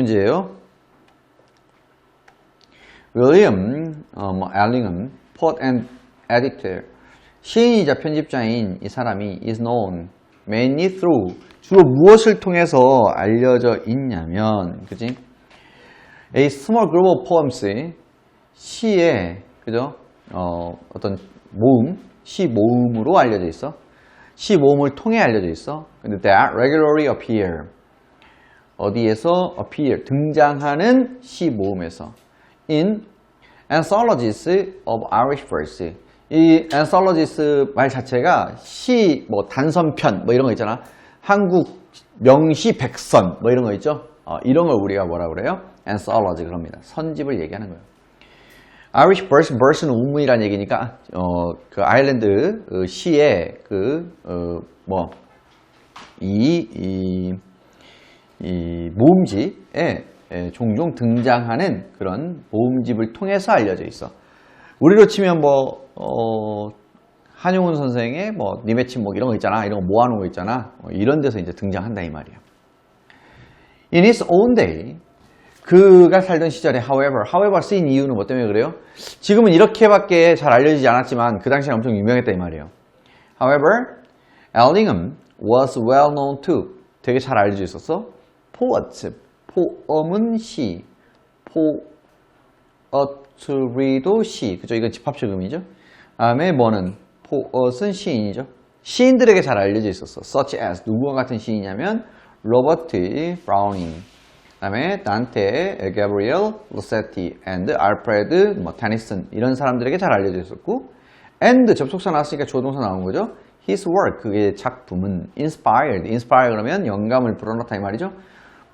문제예요. 윌리엄 어, 뭐, 엘링엄, poet and editor, 시인이자 편집자인 이 사람이 is known mainly through 주로 무엇을 통해서 알려져 있냐면, 그지? A small group of poems, 시의 그죠? 어, 어떤 모음, 시 모음으로 알려져 있어. 시 모음을 통해 알려져 있어. 근데 that regularly appear. 어디에서 appear 등장하는 시 모음에서 in anthologies of Irish verse. 이 anthologies 말 자체가 시 뭐 단선편 뭐 이런 거 있잖아. 한국 명시 백선 뭐 이런 거 있죠. 어, 이런 걸 우리가 뭐라 그래요? anthology 그럽니다. 선집을 얘기하는 거예요. Irish verse, verse는 운문이라는 얘기니까 어, 그 아일랜드 어, 시의 그 어, 뭐, 이, 이, 이 모음집에 에, 종종 등장하는 그런 모음집을 통해서 알려져 있어. 우리로 치면 뭐, 어, 한용운 선생의 뭐, 니메친 뭐 이런 거 있잖아. 이런 거 모아놓은 거 있잖아. 어, 이런 데서 이제 등장한다 이 말이야. In his own day, 그가 살던 시절에 however, however 쓰인 이유는 뭐 때문에 그래요? 지금은 이렇게밖에 잘 알려지지 않았지만 그 당시에 엄청 유명했다 이 말이에요. However, Ellingham was well known to 되게 잘 알려져 있었어. Poet, 포음은 시, poetry도 시, 그죠? 이건 집합적음이죠. 다음에 뭐는 poet은 시인이죠. 시인들에게 잘 알려져 있었어. such as 누구와 같은 시인이냐면 로버트 브라우닝, 그다음에 단테, 가브리엘, 로세티, and 알프레드, 뭐 테니슨 이런 사람들에게 잘 알려져 있었고, and 접속사 나왔으니까 조동사 나온 거죠. His work 그의 작품은 inspired, inspire 그러면 영감을 불어넣다 이 말이죠.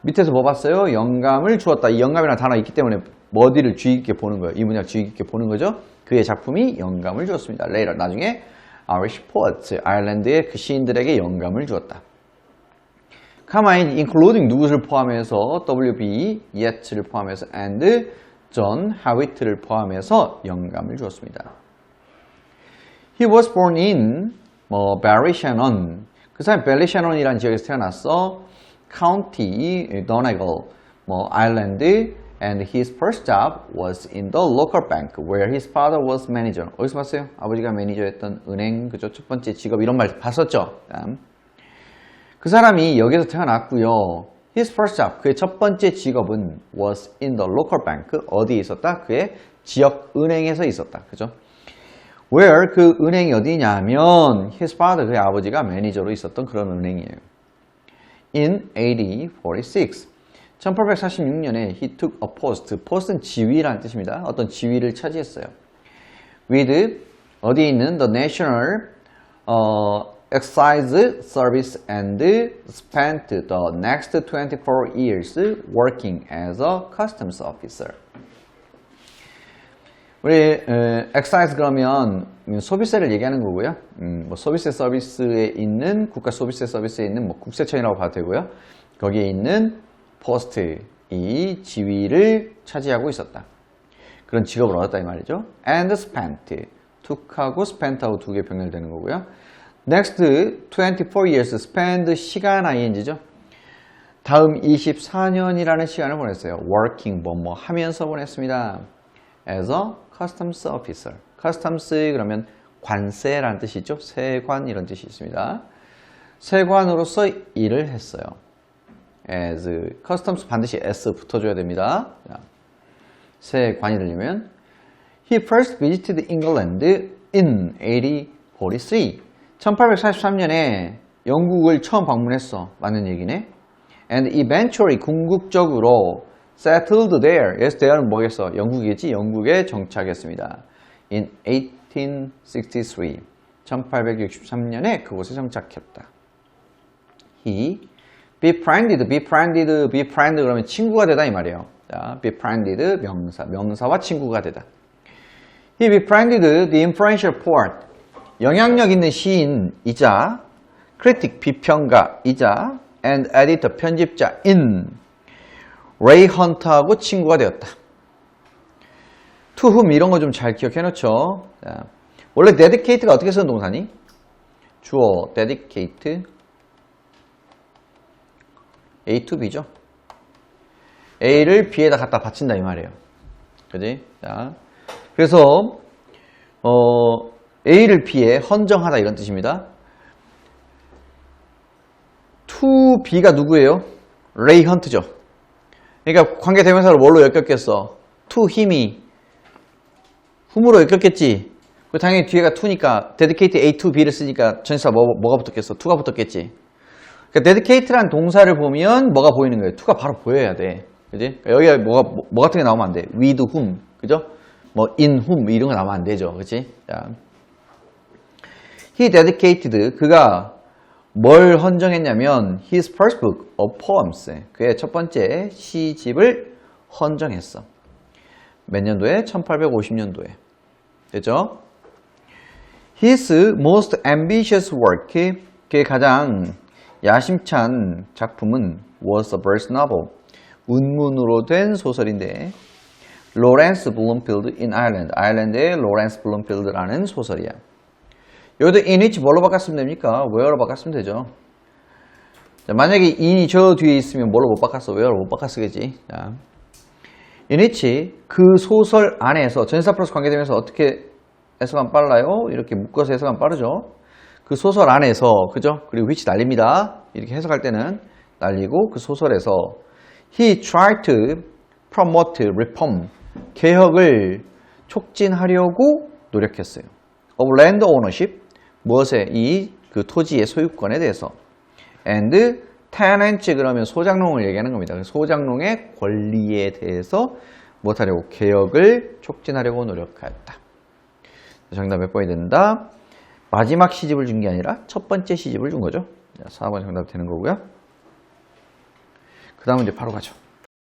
밑에서 뭐 봤어요? 영감을 주었다. 이 영감이라는 단어가 있기 때문에 뭐디를 주의 깊게 보는 거예요. 이 문장 주의 깊게 보는 거죠. 그의 작품이 영감을 주었습니다. later 나중에 Irish poets 아일랜드의 그 시인들에게 영감을 주었다. 카마인 including 누구를 포함해서 WB yet를 포함해서 and John Howitt를 포함해서 영감을 주었습니다. He was born in 뭐 Ballyshannon 그 사람 벨리샤논이라는 지역에서 태어났어. County Donegal 뭐 Ireland and his first job was in the local bank where his father was manager. 어디서 봤어요? 아버지가 매니저였던 은행 그죠? 첫 번째 직업 이런 말 봤었죠? 그 사람이 여기서 태어났고요. His first job, 그의 첫 번째 직업은 was in the local bank. 어디에 있었다? 그의 지역 은행에서 있었다. 그죠? Where 그 은행이 어디냐면 his father, 그의 아버지가 매니저로 있었던 그런 은행이에요. In 1846, 1846년에 he took a post. post는 지위라는 뜻입니다. 어떤 지위를 차지했어요. With 어디에 있는 the national 어, excise service and spent the next 24 years working as a customs officer. 우리 에, excise 그러면 소비세를 얘기하는 거고요. 음, 뭐 소비세 서비스에 있는 국가 소비세 서비스에 있는 뭐 국세청이라고 봐도 되고요. 거기에 있는 포스트 이 지위를 차지하고 있었다. 그런 직업을 얻었다 이 말이죠. and spent took하고 spent하고 두 개 병렬되는 거고요. next 24 years spend 시간 ing죠. 다음 24년이라는 시간을 보냈어요. working 뭐뭐 하면서 보냈습니다. As a customs officer. customs 그러면 관세라는 뜻이 있죠. 세관 이런 뜻이 있습니다. 세관으로서 일을 했어요. as customs 반드시 s 붙어줘야 됩니다. 자, 세관이 들리면 He first visited England in 1843. 1843년에 영국을 처음 방문했어. 맞는 얘기네. And eventually 궁극적으로 settled there. yes, there는 뭐겠어? 영국이겠지? 영국에 정착했습니다. In 1863. 1863년에 그곳에 정착했다. He befriended, befriended, befriend 그러면 친구가 되다 이 말이에요. 자, befriended 명사, 명사와 친구가 되다. He befriended the influential poet. 영향력 있는 시인이자 critic 비평가이자 and editor 편집자인 레이 헌트하고 친구가 되었다. to whom 이런 거 좀 잘 기억해 놓죠. 자, 원래 dedicate가 어떻게 쓰는 동사니? 주어 dedicate A to B죠. A를 B에다 갖다 바친다 이 말이에요. 그지? 자, 그래서 어, A를 B에 헌정하다 이런 뜻입니다. to B가 누구예요? 레이 헌트죠. 그러니까 관계 대명사를 뭘로 엮였겠어? to 힘이 훔으로 엮였겠지. 그 당연히 뒤에가 to니까 dedicate A to B를 쓰니까 전치사 뭐, 뭐가 붙었겠어? to가 붙었겠지. 그러니까 dedicate란 동사를 보면 뭐가 보이는 거예요? to가 바로 보여야 돼. 그지? 여기가 뭐가 뭐, 뭐 같은 게 나오면 안 돼. with whom. 그죠? 뭐 in whom 이런 거 나오면 안 되죠. 그치? 자. He dedicated 그가 뭘 헌정했냐면 his first book of poems 그의 첫 번째 시집을 헌정했어. 몇 년도에? 1850년도에. 됐죠? His most ambitious work 그의 가장 야심찬 작품은 was a verse novel 운문으로 된 소설인데 로렌스 블룸필드 in Ireland 아일랜드의 로렌스 블룸필드라는 소설이야. 여기도 which 뭘로 바꿨으면 됩니까? where로 바꿨으면 되죠. 자, 만약에 in이 저 뒤에 있으면 뭘로 못 바꿨어? where로 못 바꿨으겠지. 자, which 그 소설 안에서 전사 플러스 관계되면서 어떻게 해석하면 빨라요? 이렇게 묶어서 해석하면 빠르죠. 그 소설 안에서 그죠? 그리고 which 날립니다. 이렇게 해석할 때는 날리고 그 소설에서 he tried to promote reform 개혁을 촉진하려고 노력했어요. of land ownership 무엇에 이 그 토지의 소유권에 대해서 and tenants 그러면 소장농을 얘기하는 겁니다. 소장농의 권리에 대해서 못하려고 개혁을 촉진하려고 노력하였다. 정답 몇 번이 된다? 마지막 시집을 준 게 아니라 첫 번째 시집을 준 거죠. 4번 정답 되는 거고요. 그 다음은 이제 바로 가죠.